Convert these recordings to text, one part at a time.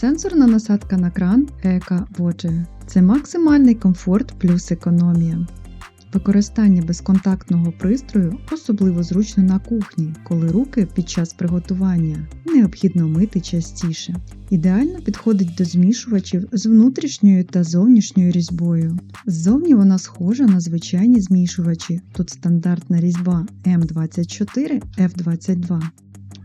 Сенсорна насадка на кран ECA Watcher – це максимальний комфорт плюс економія. Використання безконтактного пристрою особливо зручно на кухні, коли руки під час приготування необхідно мити частіше. Ідеально підходить до змішувачів з внутрішньою та зовнішньою різьбою. Ззовні вона схожа на звичайні змішувачі. Тут стандартна різьба М24 F22.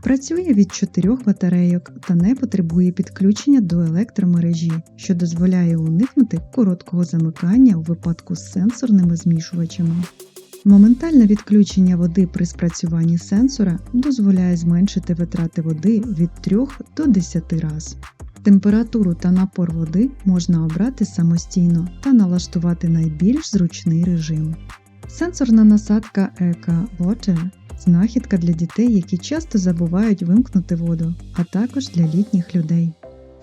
Працює від 4 батарейок та не потребує підключення до електромережі, що дозволяє уникнути короткого замикання у випадку з сенсорними змішувачами. Моментальне відключення води при спрацюванні сенсора дозволяє зменшити витрати води від 3 до 10 раз. Температуру та напор води можна обрати самостійно та налаштувати найбільш зручний режим. Сенсорна насадка ECA Water знахідка для дітей, які часто забувають вимкнути воду, а також для літніх людей.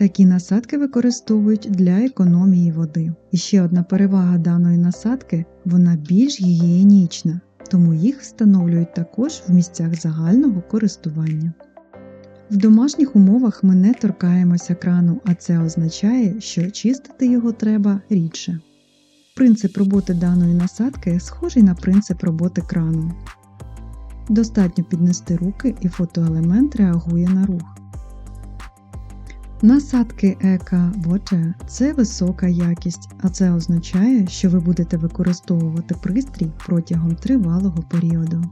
Такі насадки використовують для економії води. І ще одна перевага даної насадки вона більш гігієнічна, тому їх встановлюють також в місцях загального користування. В домашніх умовах ми не торкаємося крану, а це означає, що чистити його треба рідше. Принцип роботи даної насадки схожий на принцип роботи крану. Достатньо піднести руки і фотоелемент реагує на рух. Насадки ека Water – це висока якість, а це означає, що ви будете використовувати пристрій протягом тривалого періоду.